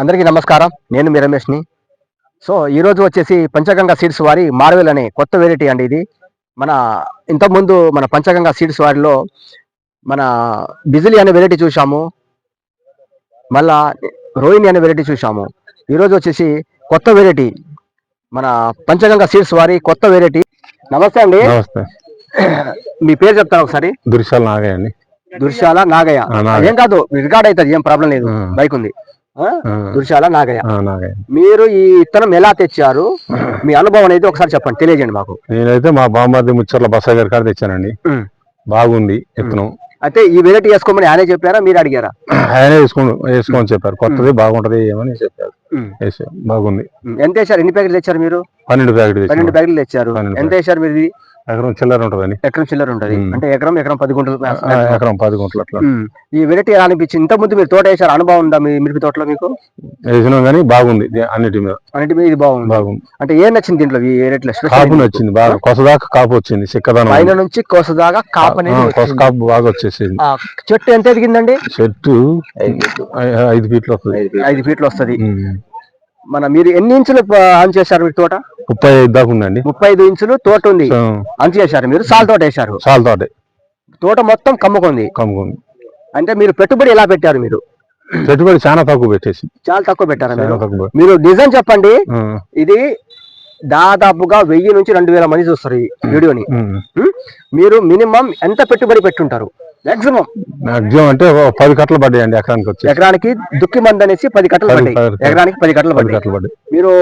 అందరికీ నమస్కారం. నేను మీ రమేష్ని. సో ఈరోజు వచ్చేసి పంచగంగా సీడ్స్ వారి మార్వెల్ అనే కొత్త వెరైటీ అండి ఇది. మన ఇంతకుముందు మన పంచగంగా సీడ్స్ వారిలో మన బిజిలీ అనే వెరైటీ చూసాము మళ్ళా రోహిణి అనే వెరైటీ చూసాము ఈరోజు వచ్చేసి కొత్త వెరైటీ మన పంచగంగా సీడ్స్ వారి కొత్త వెరైటీ నమస్తే అండి. నమస్తే. మీ పేరు చెప్తాను ఒకసారి? దుర్శాల నాగయ్య అండి. దుర్శాల నాగయ్య. ఏం కాదు రికార్డ్ అవుతుంది ఏం ప్రాబ్లం లేదు. బైక్ ఉంది. దుర్శాల నాగయ్య. మీరు ఈ ఇత్తనం ఎలా తెచ్చారు? మీ అనుభవం అనేది ఒకసారి చెప్పండి తెలియజేయండి మాకు. నేనైతే మా బామ్మది ముచ్చర్ల బస్సా గారి కాడ తెచ్చానండి. బాగుంది ఎత్తును అయితే ఈ వెరైటీ వేసుకోమని ఆయనే చెప్పారా మీరు అడిగారా? ఆయనే వేసుకోండి వేసుకోమని చెప్పారు. కొత్తది బాగుంటది ఏమని చెప్పారు. బాగుంది. ఎంత వేశారు ఎన్ని ప్యాకెట్లు తెచ్చారు మీరు? పన్నెండు ప్యాకెట్ పన్నెండు ప్యాకెట్లు తెచ్చారు. ఎంత వేశారు మీరు ఎకరం చిల్లర ఉంటదని ఎకరం చిల్లర ఉంటది. అంటే ఎకరం ఎకరం పది గుంటలు ఎకరం పది గుంటలు అట్లా. ఈ వెరైటీ ఎలా అనిపించింది? ఇంత ముందు మీరు తోట వేశారు అనుభవం ఉందా మీ మిరప తోటలో మీకు? వేసినాం కానీ బాగుంది. అన్నిటి మీద. అన్నిటి మీద ఇది బాగుంది. బాగుంది. అంటే ఏం నచ్చింది దీంట్లో ఈ వెరైటీలో? కాపు నచ్చింది బాగా. కొసదాకా కాపు వచ్చింది చిక్కదనం పైన నుంచి కోసదాగా కాపు అనేది కొస. కాపు బాగా వచ్చేసింది. చెట్టు ఎంత ఎదిగిందండి? చెట్టు ఐదు ఫీట్లు. వస్తుంది ఐదు ఫీట్లు వస్తది. మన మీరు ఎన్ని ఇంచులు ఆన్ చేశారు మీ తోట? ముప్పై ఐదు దాకా ఉందండి. ముప్పై ఐదు ఇంచులు తోట ఉంది. అంచు చేశారు మీరు సాల్ తోట వేశారు. చాలా తోట. తోట మొత్తం కమ్ముకుంది. కమ్ముకుంది. అంటే మీరు పెట్టుబడి ఎలా పెట్టారు మీరు? పెట్టుబడి చాలా తక్కువ పెట్టేసి. చాలా తక్కువ పెట్టారా మీరు? డిజైన్ చెప్పండి. ఇది దాదాపుగా వెయ్యి నుంచి రెండు వేల మంది చూస్తారు ఈ వీడియోని? మీరు మినిమం ఎంత పెట్టుబడి పెట్టుంటారు? మాక్సిమం మాక్సిమం అంటే పది కట్టలు పడ్డాయండి ఎకరానికి వచ్చి. ఎకరానికి దుక్కి మంది అనేసి పది కట్టలు పడ్డాయి. ఎకరానికి పది కట్టలు పది కట్టలు పడ్డాయి. మీరు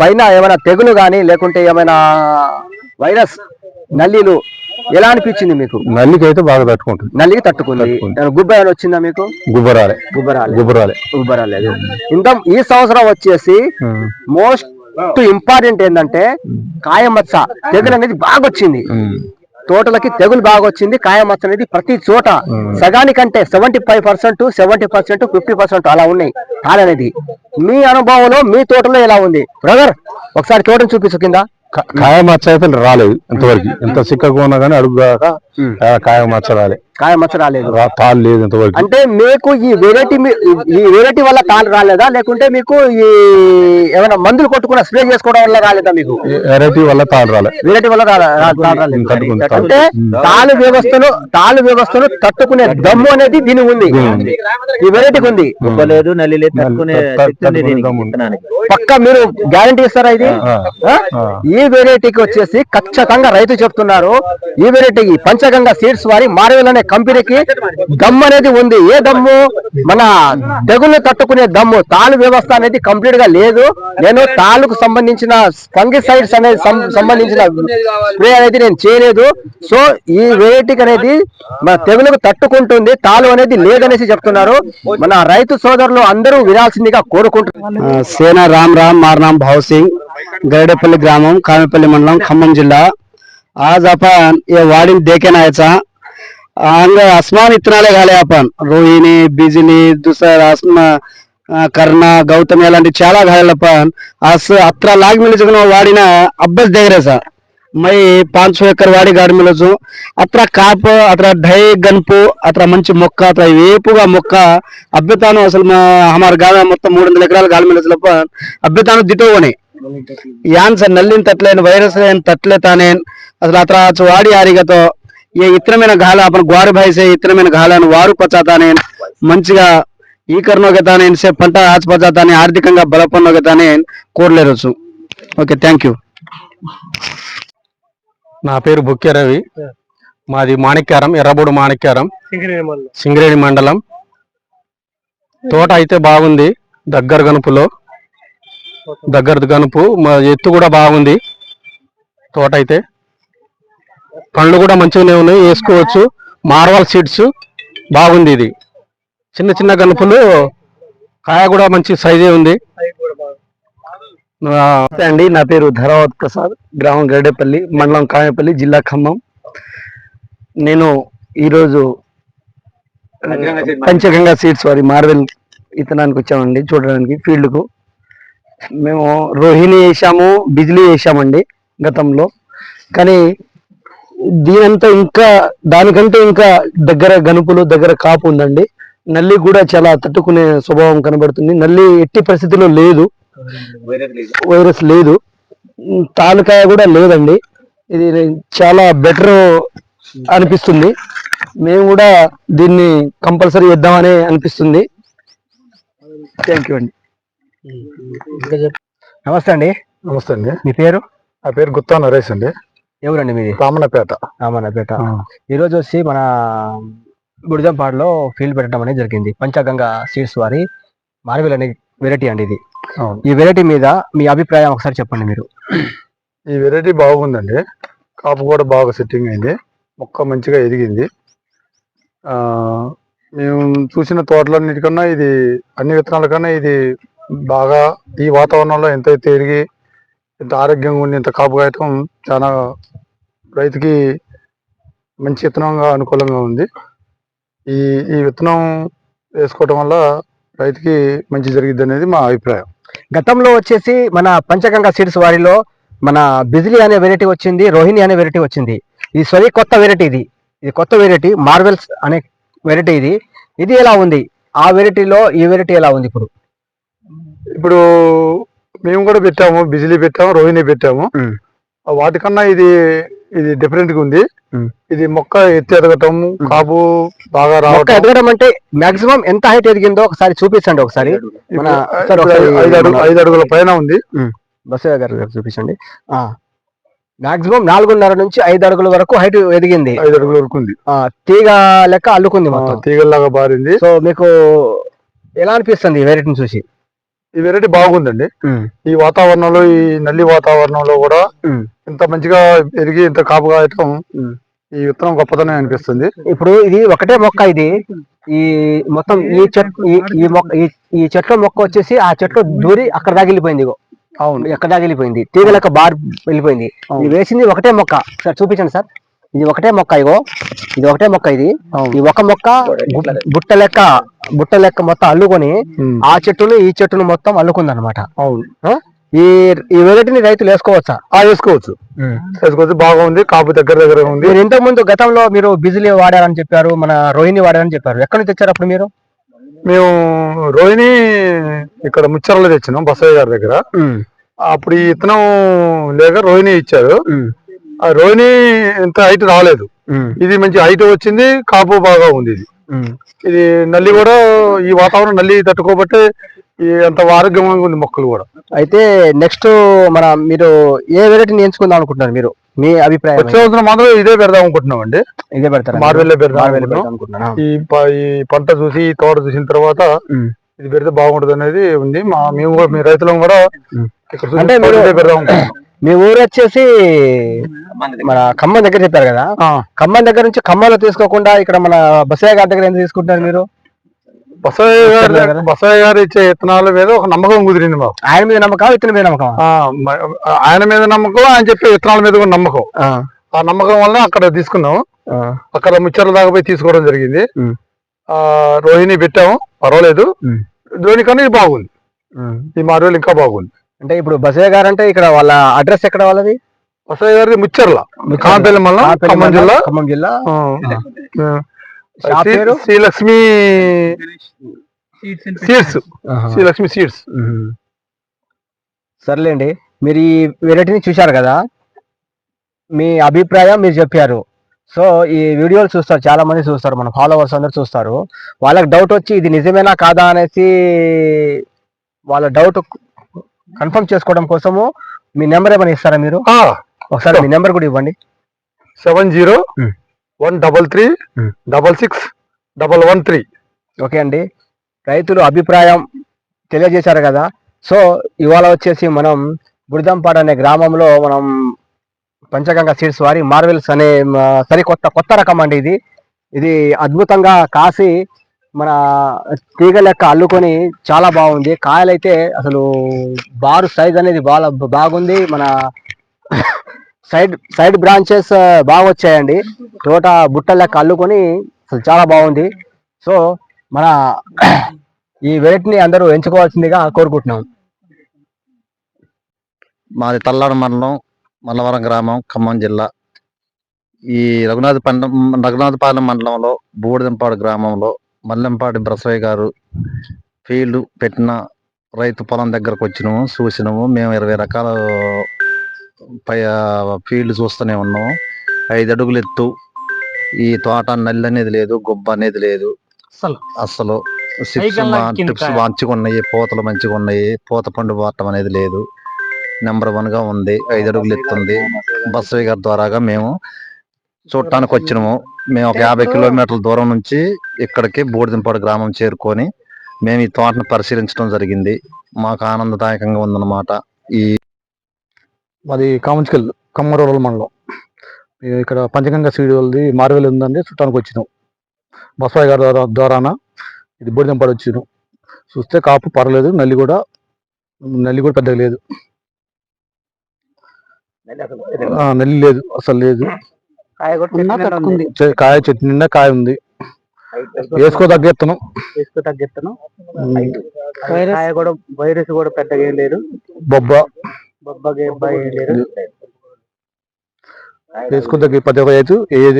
పైన ఏమైనా తెగులు కానీ లేకుంటే ఏమైనా వైరస్ నల్లీలు ఎలా అనిపించింది మీకు? నల్లికి అయితే బాగా తట్టుకుంటుంది. నల్లికి తట్టుకుంది. గుబ్బ ఏమైనా వచ్చిందా మీకు? గుబ్బరాలే. గుబ్బరాలు. గుబ్బరాలే. గుబ్బరాలేదు ఇంత ఈ సంవత్సరం వచ్చేసి. మోస్ట్ ఇంపార్టెంట్ ఏంటంటే కాయమచ్చ తెగులు అనేది బాగా వచ్చింది. తోటలకి తెగులు బాగా వచ్చింది కాయమచ్చ అనేది ప్రతి చోట. సగానికంటే seventy five percent seventy percent fifty percent అలా ఉన్నాయి కాయ అనేది మీ అనుభవంలో మీ తోటలో ఎలా ఉంది? బ్రదర్ ఒకసారి తోటను చూపించు కింద. కాయ మచ్చ అయితే రాలేదు ఇంతవరకు. ఎంత సిక్కగా ఉన్నా కానీ అడుగు దాకా ఉమ్. ఆ కాయ మచ్చ రాలేదు తాళ్ళు లేదు ఇంతవరకు. అంటే మీకు ఈ వెరైటీ ఈ వెరైటీ వల్ల తాళ్ళు రాలేదా? లేకుంటే మీకు ఈ ఏమైనా మందులు కొట్టుకున్న స్ప్రే చేసుకోవడం వల్ల రాలేదా మీకు? వెరైటీ వల్ల తాళ్ళు రాలే. వెరైటీ వల్ల రాలేదు. అంటే తాళు వ్యవస్థను తాళు వ్యవస్థను తట్టుకునే దమ్ము అనేది దీని ఉంది. ఈ వెరైటీకి ఉంది. లేదు నల్లి లేదు. పక్క మీరు గ్యారంటీ ఇస్తారా ఇది. ఈ వెరైటీకి వచ్చేసి ఖచ్చితంగా రైతు చెప్తున్నారు. ఈ వెరైటీ ఈ పంచగంగా సీడ్స్ వారి మార్వెల్ అనే కంపెనీకి దమ్ము అనేది ఉంది ఏ దమ్ము మన తెగులు తట్టుకునే దమ్ము తాలు వ్యవస్థ అనేది కంప్లీట్ గా లేదు నేను తాలుకు సంబంధించిన ఫంగిసైడ్స్ అనేది సం- సంబంధించిన స్ప్రే అనేది నేను చేయలేదు సో ఈ వెరైటీకి అనేది మన తెగులకు తట్టుకుంటుంది తాలు అనేది లేదనేసి చెప్తున్నారు మన రైతు సోదరులు అందరూ వినాల్సిందిగా కోరుకుంటున్నారు సేన राम राम मार नाम भाव सिंग गरडेपल्ली ग्रामम कामेपल्ली मंडलम खम्मम जिल्हा आज आपण या वाडीत देखेन यायचा అంగ అస్మాన్ ఇత్తనాలే ಗಾಳಿ ಆಪಾನ್. ರೋಹಿಣಿ బిజిని ದುಸರ್ ಆಸ್ಮಾ కర్ణ గౌతమి అలాంటి చాలా గాయాలప్ప అస్ అత్ర లాగి మిలిచుకున్న వాడిన అబ్బస్ దగ్గరే సార్ మై పాంచ్ ఎకర్ వాడి గాడి మిలచు అత్ర కాప్ అత్ర డై గన్పు అత్ర మంచి మొక్క అత్ర ఏపుగా మొక్క అభ్యతాను అసలు మా హమార్ మొత్తం మూడు వందల ఎకరాలు గాలి మిలచలప్ప అభ్యతాను దిటోని యాన్ సార్ నల్లిన తట్లేని వైరస్ తట్లే తానేన్ అసలు అత్ర వాడి ఆరిగతో ఏ ఇతరమైన గాల అప్పుడు గ్వారి భాయిసే ఇతరమైన గాలను వారు పచ్చాతానేన్ మంచిగా ఈ కర్ణోగతానేన్ సే పంట ఆచపచ్చాతానే ఆర్థికంగా బలపన్నోగతానేన్ కోరలేరొచ్చు. Okay thank you. నా పేరు బుక్య రవి. మాది మాణిక్యారం ఎర్రబూడు మాణిక్యారం. సింగరేణి మండలం. తోట అయితే బాగుంది దగ్గర గనుపులో. దగ్గర గనుపు మా ఎత్తు కూడా బాగుంది. తోట అయితే. పండ్లు కూడా మంచిగానే ఉన్నాయి వేసుకోవచ్చు. మార్వల్ సీడ్స్ బాగుంది ఇది. చిన్న చిన్న గనుపులు కాయ కూడా మంచి సైజే ఉంది. అండి నా పేరు ధరావత్ ప్రసాద్ గ్రామం గరడేపల్లి మండలం కాయపల్లి జిల్లా ఖమ్మం. నేను ఈరోజు పంచగంగా సీడ్స్ వారి మార్వెల్ ఇతనానికి వచ్చామండి చూడడానికి ఫీల్డ్కు. మేము రోహిణి వేసాము బిజిలీ వేసామండి గతంలో. కానీ దీనంతా ఇంకా దానికంటే ఇంకా దగ్గర గనుపులు దగ్గర కాపు ఉందండి. నల్లి కూడా చాలా తట్టుకునే స్వభావం కనబడుతుంది. నల్లి ఎట్టి పరిస్థితిలో లేదు. వైరస్ లేదు. తాలుకాయ కూడా లేదండి. ఇది చాలా బెటర్ అనిపిస్తుంది. మేము కూడా దీన్ని కంపల్సరీ ఇద్దామని అనిపిస్తుంది. థ్యాంక్ యూ అండి. నమస్తే అండి. నమస్తే అండి. మీ పేరు? నా పేరు గుత్తా నరేష్ అండి. ఎవరండి మీది? రామన్నపేట. రామన్నపేట. ఈ రోజు వచ్చి మన గుడిజంపాడులో ఫీల్డ్ పెట్టడం అనేది జరిగింది. పంచగంగా సీడ్స్ వారి మార్వెల్ అనే వెరైటీ అండి ఇది. ఈ వెరైటీ మీద మీ అభిప్రాయం ఒకసారి చెప్పండి మీరు. ఈ వెరైటీ బాగుందండి. కాపు కూడా బాగా సెట్టింగ్ అయింది. మొక్క మంచిగా ఎదిగింది. ఆ, మేము చూసిన తోటలన్నిటికన్నా ఇది అన్ని విత్తనాల కన్నా ఇది బాగా ఈ వాతావరణంలో ఎంత ఎదిగి ఇంత ఆరోగ్యంగా ఉండి ఇంత కాపు కాయటం చాలా రైతుకి మంచి విత్తనంగా అనుకూలంగా ఉంది. ఈ ఈ విత్తనం వేసుకోవటం వల్ల రైతుకి మంచి జరిగిద్ది అనేది మా అభిప్రాయం. గతంలో వచ్చేసి మన పంచగంగా సీడ్స్ వారిలో మన బిజిలీ అనే వెరైటీ వచ్చింది రోహిణి అనే వెరైటీ వచ్చింది. ఇది సరి కొత్త వెరైటీ ఇది. ఇది కొత్త వెరైటీ మార్వెల్స్ అనే వెరైటీ ఇది. ఇది ఎలా ఉంది? ఆ వెరైటీలో ఈ వెరైటీ ఎలా ఉంది ఇప్పుడు? ఇప్పుడు మేము కూడా పెట్టాము బిజిలీ పెట్టాము రోహిణి పెట్టాము. వాటికన్నా ఇది ఇది డిఫరెంట్గా ఉంది. ఇది మొక్క ఎత్తి ఎదగటం కాపు బాగా రావటం. ఎదగడం అంటే మాక్సిమం ఎంత హైట్ ఎదిగిందో ఒకసారి చూపించండి ఒకసారి. ఐదు అడుగుల. పైన ఉంది. బసయ్య గారు చూపించండి. మాక్సిమం నాలుగున్నర నుంచి ఐదు అడుగుల వరకు హైట్ ఎదిగింది. ఐదు అడుగుల వరకు ఉంది. ఆ, తీగ లెక్క అల్లుకుంది మొత్తం. తీగల్లాగా బారింది. సో మీకు ఎలా అనిపిస్తుంది వెరైటీని చూసి? ఈ వెరైటీ బాగుందండి. ఈ వాతావరణంలో ఈ నల్లి వాతావరణంలో కూడా. ఇంత మంచిగా ఎరిగి ఇంత కాపు కాయటం. ఈ విత్తనం గొప్పతనం అనిపిస్తుంది. ఇప్పుడు ఇది ఒకటే మొక్క ఇది. ఈ మొత్తం ఈ చెట్టు ఈ మొక్క ఈ- చెట్ల మొక్క వచ్చేసి ఆ చెట్లు దూరి అక్కడ దాగిలిపోయింది ఇగో. అవును. ఎక్కడ దాగిలిపోయింది తీగ లెక్క బార్ వెళ్ళిపోయింది. వేసింది ఒకటే మొక్క. సార్ చూపించండి సార్. ఇది ఒకటే మొక్క ఇగో. ఇది ఒకటే మొక్క ఇది. ఈ ఒక మొక్క బుట్ట లెక్క బుట్ట లెక్క మొత్తం అల్లుకొని. ఆ చెట్టును ఈ చెట్టును మొత్తం అల్లుకుంది అనమాట అవును ఈ ఈ వెరైటీని రైతులు వేసుకోవచ్చా? ఆ వేసుకోవచ్చు. వేసుకోవచ్చు. బాగుంది. కాపు దగ్గర దగ్గర ఉంది. మీరు ఇంతకు ముందు గతంలో మీరు బిజిలీ వాడారని చెప్పారు మన రోహిణి వాడారని చెప్పారు. ఎక్కడి నుంచి తెచ్చారు అప్పుడు మీరు? మేము రోహిణి ఇక్కడ ముచ్చర్లో తెచ్చినాం బసయ్య గారి దగ్గర. అప్పుడు ఈ ఇత్తనం లేక రోహిణి ఇచ్చారు. రోహిణి ఇంత హైట్ రాలేదు ఇది మంచి హైట్ వచ్చింది కాపు బాగా ఉంది ఇది ఇది నల్లి కూడా ఈ వాతావరణం నల్లి తట్టుకోబట్టే ఈ అంత ఆరోగ్యంగా ఉంది మొక్కలు కూడా అయితే నెక్స్ట్ మన మీరు ఏ వెరైటీని ఎంచుకుందాం అనుకుంటున్నారు మీరు మీ అభిప్రాయం వచ్చే సంవత్సరం మాత్రం ఇదే పెడదాం అనుకుంటున్నాం అండి ఇదే పెడతారా పెడదాం మార్వెల్ అనుకుంటున్నాం. పెడదాం? ఈ పంట చూసి తోట చూసిన తర్వాత. ఇది పెడితే బాగుంటుంది అనేది ఉంది మా మేము కూడా మీ రైతులం కూడా. ఇక్కడ పెడదాం అనుకుంటున్నాం. మీ ఊరు వచ్చేసి మన ఖమ్మం దగ్గర చెప్పారు కదా. ఖమ్మం దగ్గర నుంచి ఖమ్మంలో తీసుకోకుండా ఇక్కడ మన బసయ్య గారి దగ్గర ఎందుకు తీసుకుంటున్నారు మీరు? బసయ్య గారి? బసయ్య గారు ఇచ్చే విత్తనాల మీద ఒక నమ్మకం కుదిరింది మాకు. ఆయన మీద నమ్మకం ఇతని మీద నమ్మకం ఆయన మీద నమ్మకం ఆయన చెప్పే విత్తనాల మీద కూడా నమ్మకం. ఆ. నమ్మకం వల్ల అక్కడ తీసుకున్నాం. అక్కడ ముచ్చర్ల దాకా పోయి తీసుకోవడం జరిగింది. ఆ రోహిణి పెట్టాము పర్వాలేదు. రోహిణి కన్నా ఇది బాగుంది. ఈ మార్వెల్ ఇంకా బాగుంది. అంటే ఇప్పుడు బసయ్య గారు అంటే ఇక్కడ వాళ్ళ అడ్రస్ ఎక్కడ వాళ్ళది? బసయ్య గారిది ముచ్చర్ల. కాంపల్లి ఖమ్మం జిల్లా. ఖమ్మం జిల్లా. శ్రీలక్ష్మి సీడ్స్. శ్రీలక్ష్మి సీడ్స్. సర్లేండి. మీరు ఈ వెరైటీని చూశారు కదా? మీ అభిప్రాయం మీరు చెప్పారు. సో ఈ వీడియోలు చూస్తారు చాలా మంది చూస్తారు మన ఫాలోవర్స్ అందరు చూస్తారు. వాళ్ళకి డౌట్ వచ్చి ఇది నిజమేనా కాదా అనేసి వాళ్ళ డౌట్ కన్ఫర్మ్ చేసుకోవడం కోసము మీ నెంబర్ ఏమైనా ఇస్తారా మీరు? ఒకసారి మీ నెంబర్ కూడా ఇవ్వండి. Seven zero. One double three. Double six double one three. Okay అండి. రైతులు అభిప్రాయం తెలియజేశారు కదా. సో ఇవాళ వచ్చేసి మనం బుడిదంపాడు అనే గ్రామంలో మనం పంచగంగా సీడ్స్ వారి మార్వెల్స్ అనే సరికొత్త కొత్త రకం అండి ఇది. ఇది అద్భుతంగా కాసి మన తీగ లెక్క అల్లుకొని చాలా బాగుంది. కాయలైతే అసలు బారు సైజ్ అనేది బాగా బాగుంది. మన సైడ్ సైడ్ బ్రాంచెస్ బాగా వచ్చాయండి తోట బుట్ట లెక్క అల్లుకొని అసలు చాలా బాగుంది. సో మన ఈ వెరైటీని అందరూ ఎంచుకోవాల్సిందిగా కోరుకుంటున్నాం. మాది తల్లాడ మండలం మల్లవరం గ్రామం ఖమ్మం జిల్లా. ఈ రఘునాథ పండ రఘునాథపాలెం మండలంలో బూడిదంపాడు గ్రామంలో మల్లెంపాటి బ్రసయ్య గారు ఫీల్డ్ పెట్టిన రైతు పొలం దగ్గరకు వచ్చినాము చూసినాము. మేము ఇరవై రకాల పై ఫీల్డ్ చూస్తూనే ఉన్నాము. ఐదు అడుగులు ఎత్తు. ఈ తోట నల్లి అనేది లేదు గొబ్బ అనేది లేదు. అసలు? అసలు సిప్స్ టిప్స్. మంచిగా ఉన్నాయి పూతలు మంచిగా ఉన్నాయి. పూత పండు వాడటం అనేది లేదు. నెంబర్ వన్గా ఉంది ఐదు అడుగులు ఎత్తుంది. బస్సు గారి ద్వారాగా మేము చూడటానికి వచ్చినాము. మేము ఒక యాభై కిలోమీటర్ల దూరం నుంచి ఇక్కడికి బూడిదంపాడు గ్రామం చేరుకొని మేము ఈ తోటను పరిశీలించడం జరిగింది. మాకు ఆనందదాయకంగా ఉందన్నమాట. ఈ మాది కామంచికల్ కమ్మరూరల్ మండలం. ఇక్కడ పంచగంగ సీడ్ వాళ్ళది మార్వెల్ ఉందండి చుట్టానికి వచ్చినాం. బస్వాయి గారి ద్వారా ద్వారాన ఇది బూడిదంపాడు వచ్చినాం చూస్తే కాపు పర్లేదు నల్లి కూడా నల్లి కూడా పెద్దగా లేదు. నల్లి లేదు. అసలు లేదు. కాయ చెట్టు నిండా కాయ ఉంది. వేసుకో తగ్గెత్తనం. తీసుకు తగ్గిస్తాను కాయ కూడా వైరస్ కూడా పెద్దగా ఏం లేదు. బొబ్బ. బొబ్బగా ఏం లేదు. వేసుకో పది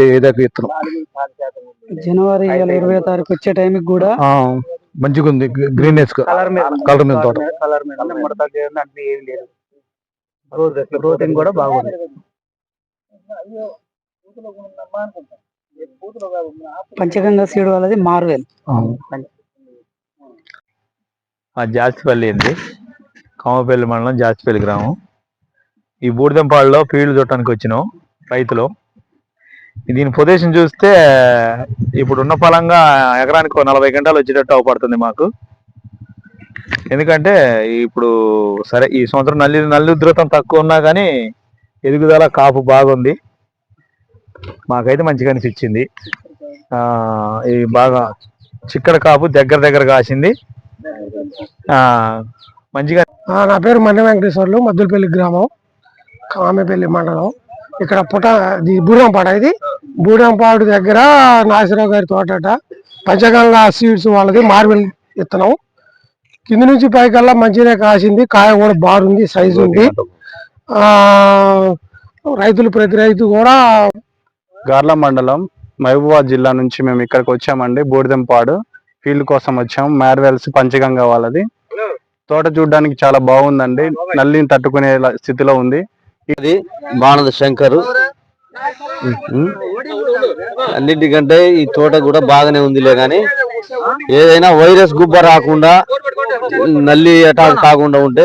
ఏదాకా జనవరి ఇరవై తారీఖు వచ్చే టైంకి కూడా ఆ, మంచిగా ఉంది గ్రీన్నెస్ కలర్ మీద. కలర్ మీద తోట. కలర్ మీద. ఏం లేదు. గ్రోతింగ్ కూడా బాగుంది. పంచగంగా సీడ్ వాళ్ళది మార్వెల్. ఆ జాస్తిపల్లి అండి కామపల్లి మండలం జాస్తిపల్లి గ్రామం. ఈ బూడిదంపాడులో ఫీల్డ్ చూడటానికి వచ్చినాం రైతులు. దీని పొజిషన్ చూస్తే ఇప్పుడు ఉన్న ఫలంగా ఎకరానికి నలభై గంటలు వచ్చేటట్టు అవపడుతుంది మాకు. ఎందుకంటే ఇప్పుడు సరే ఈ సంవత్సరం నల్లి నల్లి ఉధృతం తక్కువ ఉన్నా కానీ ఎదుగుదల కాపు బాగుంది. మాకైతే మంచిగా అనిపించింది. ఆ, ఈ బాగా చిక్కడ కాపు దగ్గర దగ్గర కాసింది. మంచిగా నా పేరు మండ వెంకటేశ్వర్లు మద్దులపల్లి గ్రామం కామెపల్లి మండలం. ఇక్కడ పుట ఇది బూడంపాడ ఇది బూడంపాడు దగ్గర నాసిరావు గారి తోటట పంచగంగా సీడ్స్ వాళ్ళది మార్వెల్ విత్తనం. కింద నుంచి పైకల్లా మంచిగా కాసింది. కాయ కూడా బాగుంది సైజు ఉంది. రైతులు ప్రతి రైతు కూడా గార్ల మండలం మహబూబాద్ జిల్లా నుంచి మేము ఇక్కడికి వచ్చామండి. బూడిదంపాడు ఫీల్డ్ కోసం వచ్చాం. మార్వెల్స్ పంచగంగా వాళ్ళది. తోట చూడడానికి చాలా బాగుందండి. నల్లిని తట్టుకునే స్థితిలో ఉంది. బాణద శంకరు. అన్నిటికంటే ఈ తోట కూడా బాగానే ఉందిలే గాని ఏదైనా వైరస్ గుబ్బ రాకుండా నల్లి అటాక్ కాకుండా ఉంటే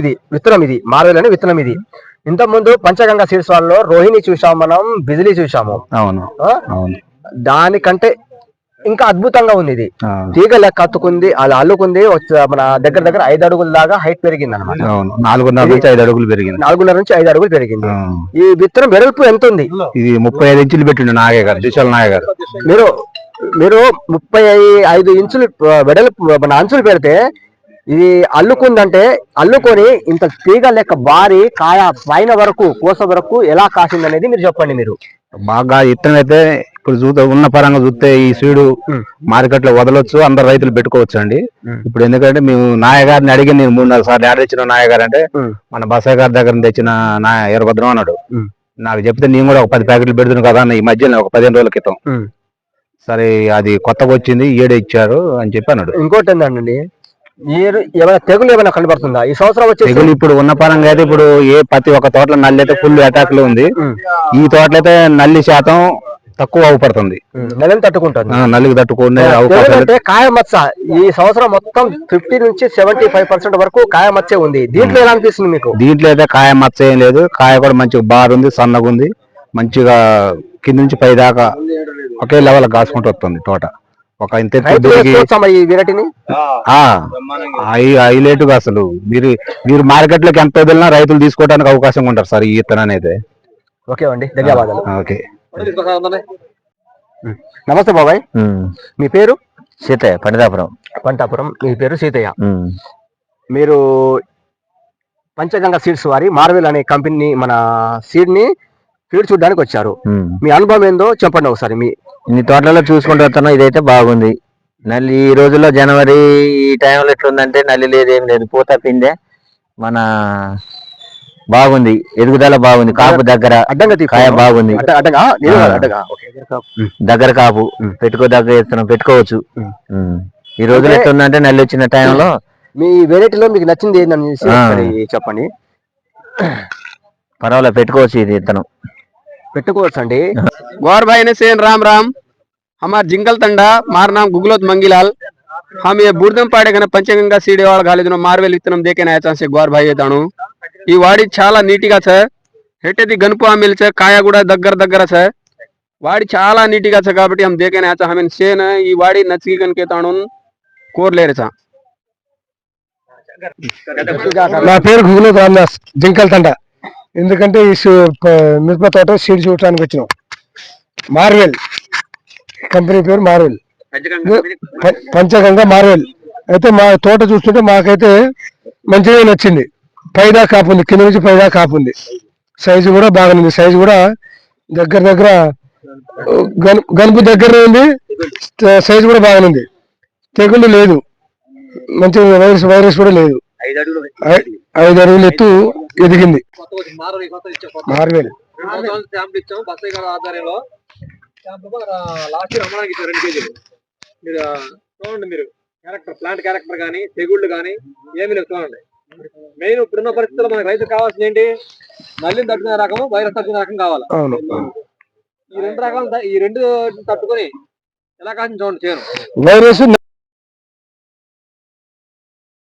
ఇది విత్తనం ఇది మార్వెల్ అని విత్తనం ఇది. ఇంత ముందు పంచగంగా సీడ్స్ వాళ్ళలో రోహిణి చూసాం మనం బిజిలీ చూసాము అవును. దానికంటే ఇంకా అద్భుతంగా ఉంది ఇది. తీగ లెక్క అత్తుకుంది అలా అల్లుకుంది వచ్చ- మన దగ్గర దగ్గర ఐదు అడుగుల దాకా హైట్ పెరిగింది అనమాట అవును. నాలుగున్నర నుంచి ఐదు అడుగులు పెరిగింది. నాలుగున్నర నుంచి ఐదు అడుగులు పెరిగింది. ఈ విత్తనం వెడల్పు ఎంత ఉంది? ఇది ముప్పై ఐదు ఇంచులు పెట్టిండు నాగే గారు దిశాల గారు. మీరు మీరు ముప్పై ఐదు ఇంచులు వెడల్పు మన అంచులు పెడితే ఇది అల్లుకుందంటే అల్లుకొని ఇంత తీగ లెక్క బారి కాయ పైన వరకు కోస వరకు ఎలా కాసింది అనేది మీరు చెప్పండి మీరు బాగా అయితే ఇప్పుడు చూస్తే ఉన్న పరంగా చూస్తే ఈ సీడు. మార్కెట్లో వదలొచ్చు అందరు రైతులు పెట్టుకోవచ్చు అండి. ఇప్పుడు ఎందుకంటే మేము నాయగారిని అడిగి నేను మూడు నాలుగు సార్లు తెచ్చిన నాయగారు అంటే. మన బసాయి గారి దగ్గర నుంచి తెచ్చిన నా ఎర్రభద్రం అన్నాడు. నాకు చెప్తే నేను కూడా ఒక పది ప్యాకెట్లు పెడుతున్నాను కదా అన్న ఈ మధ్యలో ఒక పదిహేను రోజుల క్రితం. సరే అది కొత్తగా వచ్చింది ఏడు ఇచ్చారు అని చెప్పి అన్నాడు ఇంకోటి ఏంటండి మీరు ఏమైనా తెగులు ఏమైనా కనబడుతుందా? ఈ సంవత్సరం వచ్చేసి తెగులు ఇప్పుడు ఉన్న పరంగా అయితే ఇప్పుడు ఏ ప్రతి ఒక్క తోటలో నల్లి అయితే ఫుల్ అటాక్లో ఉంది. ఈ తోటలో అయితే నల్లి శాతం తక్కువ అవుపడుతుంది నెలని తట్టుకుంటుంది. నల్లికి తట్టుకునే అంటే కాయ మచ్చ. ఈ సంవత్సరం మొత్తం ఫిఫ్టీ నుంచి సెవెంటీ ఫైవ్ పర్సెంట్ వరకు కాయ మచ్చే ఉంది. దీంట్లో ఎలా అనిపిస్తుంది మీకు? దీంట్లో అయితే కాయ మచ్చ ఏం లేదు. కాయ కూడా మంచిగా బారుంది సన్నగా ఉంది మంచిగా కింద నుంచి పై దాకా ఒకే లెవెల్ కాసుకుంటూ వస్తుంది తోట. ఒక ఇంత హైలైట్గా అసలు. మీరు మీరు మార్కెట్లోకి ఎంత వదిలినా రైతులు తీసుకోవడానికి అవకాశం ఉంటారు సార్ ఈ ఇత్తనాన్ని అయితే ఓకే అండి ధన్యవాదాలు. ఓకే. నమస్తే బాబాయ్. మీ పేరు? సీతయ్య పండితాపురం. పంటాపురం మీ పేరు సీతయ్య? మీరు పంచగంగ సీడ్స్ వారి మార్వెల్ అనే కంపెనీ మన సీడ్ని ఫీడ్ చూడడానికి వచ్చారు. మీ అనుభవం ఏందో చెప్పండి ఒకసారి. మీ ఇన్ని తోటలలో చూసుకుంటూ వస్తున్నాం ఇదైతే బాగుంది. నల్లి ఈ రోజుల్లో జనవరి ఈ టైంలో ఎట్లుందంటే నల్లి లేదు ఏం లేదు. పూత పిందే మన బాగుంది. ఎదుగుదల బాగుంది. కాపు దగ్గర. కాయ బాగుంది. దగ్గర కాపు. పెట్టుకో దగ్గర ఇస్తున్నాం పెట్టుకోవచ్చు. ఈ రోజులు అంటే- ఎట్లుందంటే నల్లి వచ్చిన టైంలో మీ వెరైటీలో మీకు నచ్చింది ఏందని ఆ. చెప్పండి. పర్వాలేదు పెట్టుకోవచ్చు ఇది ఇత్తనం పెట్టుకోవచ్చు అండి गौर भाई ने सेन राम राम हमार जिंगल तंडा मार नाम गुगलोत मंगीलाल हम ये బూర్దం పాడే కన్నా పంచగంగా సీడే వాళ్ళ కాలేజీలో మార్వెల్ విత్తనం దేకే నాయచాన్సే గోర్ భాయ్ తాను ఈ వాడి చాలా నీటిగా సార్ హెట్టేది గనుపు ఆమెల్ సార్ కాయ కూడా దగ్గర దగ్గర సార్ వాడి చాలా నీటిగా సార్ కాబట్టి हम देखे नाचा हमें सेन ఈ వాడి నచ్చికి కనుక తాను కోర్లేరు సార్ నా పేరు గుగులో రామదాస్ జింకల్ తండ ఎందుకంటే ఈ మిరప తోట సీడ్ చూడటానికి వచ్చినాం. మార్వెల్. కంపెనీ పేరు మార్వెల్. పంచగంగా మార్వెల్. అయితే మా తోట చూస్తుంటే మాకైతే మంచిగా నచ్చింది. పైదా కాపు ఉంది కింద నుంచి పైదా కాపు ఉంది. సైజు కూడా బాగానుంది సైజు కూడా దగ్గర దగ్గర గను- గనుపు దగ్గర ఉంది. సైజు కూడా బాగానుంది తెగులు లేదు. మంచి వైరస్ వైరస్ కూడా లేదు. ఐదు అడుగులు ఎత్తు. ఎదిగింది. మార్వెల్. ఆధ్వర్యంలో లాస్ట్ ఇయర్ అమ్మడానికి ఇచ్చారు రెండు కేజీలు. మీరు చూడండి మీరు. క్యారెక్టర్ ప్లాంట్ క్యారెక్టర్ కానీ తెగుళ్ళు కానీ ఏమీ లేవు చూడండి. మెయిన్ ఇప్పుడున్న పరిస్థితుల్లో మనకి రైతు కావాల్సింది ఏంటి? నల్లిని తట్టుకునే రకం వైరస్ తట్టుకునే రకం కావాలి. ఈ రెండు రకాలు ఈ రెండు తట్టుకొని ఎలా కాసింది చూడండి చేయను వైరస్